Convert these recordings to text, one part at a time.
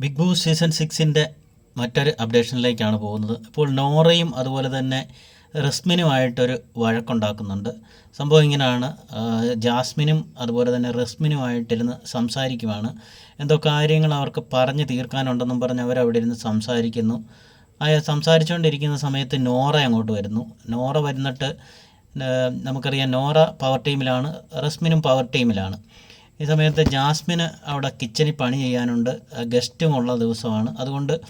Big boss season സിക്സിന്റെ മറ്റൊരു അപ്ഡേഷനിലേക്കാണ് പോകുന്നത്. ഇപ്പോൾ നോറയും അതുപോലെ തന്നെ റസ്മിനുമായിട്ടൊരു വഴക്കുണ്ടാക്കുന്നുണ്ട്. സംഭവം ഇങ്ങനെയാണ്. ജാസ്മിനും അതുപോലെ തന്നെ റസ്മിനുമായിട്ടിരുന്ന് സംസാരിക്കുവാണ്. എന്തോ കാര്യങ്ങൾ അവർക്ക് പറഞ്ഞ് തീർക്കാനുണ്ടെന്നും പറഞ്ഞ് അവരവിടെ ഇരുന്ന് സംസാരിക്കുന്നു. ആ സംസാരിച്ചുകൊണ്ടിരിക്കുന്ന സമയത്ത് നോറ അങ്ങോട്ട് വരുന്നു. നോറ വരുന്നിട്ട് നമുക്കറിയാം നോറ പവർ ടീമിലാണ് റസ്മിനും പവർ ടീമിലാണ് ഈ സമയത്ത് ജാസ്മിന് അവിടെ കിച്ചണിൽ പണി ചെയ്യാനുണ്ട്. ഗസ്റ്റും ഉള്ള ദിവസമാണ്. അതുകൊണ്ട്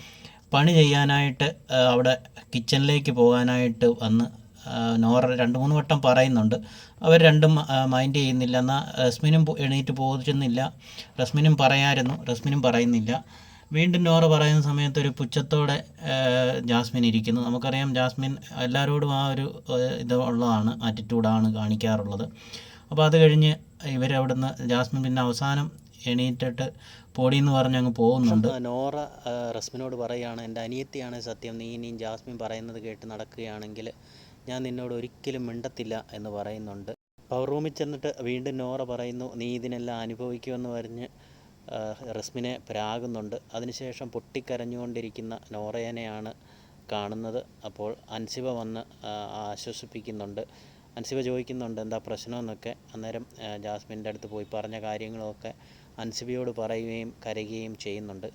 പണി ചെയ്യാനായിട്ട് അവിടെ കിച്ചണിലേക്ക് പോകാനായിട്ട് വന്ന് നോറ രണ്ട് മൂന്ന് വട്ടം പറയുന്നുണ്ട്. അവർ രണ്ടും മൈൻഡ് ചെയ്യുന്നില്ല. എന്നാൽ റസ്മിനും എണീറ്റ് പോകുന്നില്ല റസ്മിനും പറയായിരുന്നു. റസ്മിനും പറയുന്നില്ല. വീണ്ടും നോറ പറയുന്ന സമയത്ത് ഒരു പുച്ഛത്തോടെ ജാസ്മിൻ ഇരിക്കുന്നു. നമുക്കറിയാം ജാസ്മിൻ എല്ലാവരോടും ആ ഒരു ഇത് ഉള്ളതാണ് ആറ്റിറ്റ്യൂഡാണ് കാണിക്കാറുള്ളത്. അപ്പോൾ അത് കഴിഞ്ഞ് ഇവരവിടുന്ന് ജാസ്മിൻ പിന്നെ അവസാനം എണീറ്റിട്ട് എന്ന് പറഞ്ഞ് അങ്ങ് പോകുന്നുണ്ട്. നോറ റസ്മിനോട് പറയുകയാണ് എന്റെ അനിയത്തിയാണ് സത്യം. നീ ഇനിയും ജാസ്മിൻ പറയുന്നത് കേട്ട് നടക്കുകയാണെങ്കിൽ ഞാൻ നിന്നോട് ഒരിക്കലും മിണ്ടത്തില്ല എന്ന് പറയുന്നുണ്ട്. പവർ റൂമിൽ ചെന്നിട്ട് വീണ്ടും നോറ പറയുന്നു നീ ഇതിനെല്ലാം അനുഭവിക്കുമെന്ന് പറഞ്ഞ് റസ്മിനെ പ്രാകുന്നുണ്ട്. അതിനുശേഷം പൊട്ടിക്കരഞ്ഞുകൊണ്ടിരിക്കുന്ന നോറയനെയാണ് കാണുന്നത്. അപ്പോൾ അൻസിബ വന്ന് ആശ്വസിപ്പിക്കുന്നുണ്ട്. അൻസിബ ചോദിക്കുന്നുണ്ട് എന്താ പ്രശ്നമെന്നൊക്കെ അന്നേരം ജാസ്മിന്റെ അടുത്ത് പോയി പറഞ്ഞ കാര്യങ്ങളൊക്കെ അൻസിബയോട് പറയുകയും കരയുകയും ചെയ്യുന്നുണ്ട്.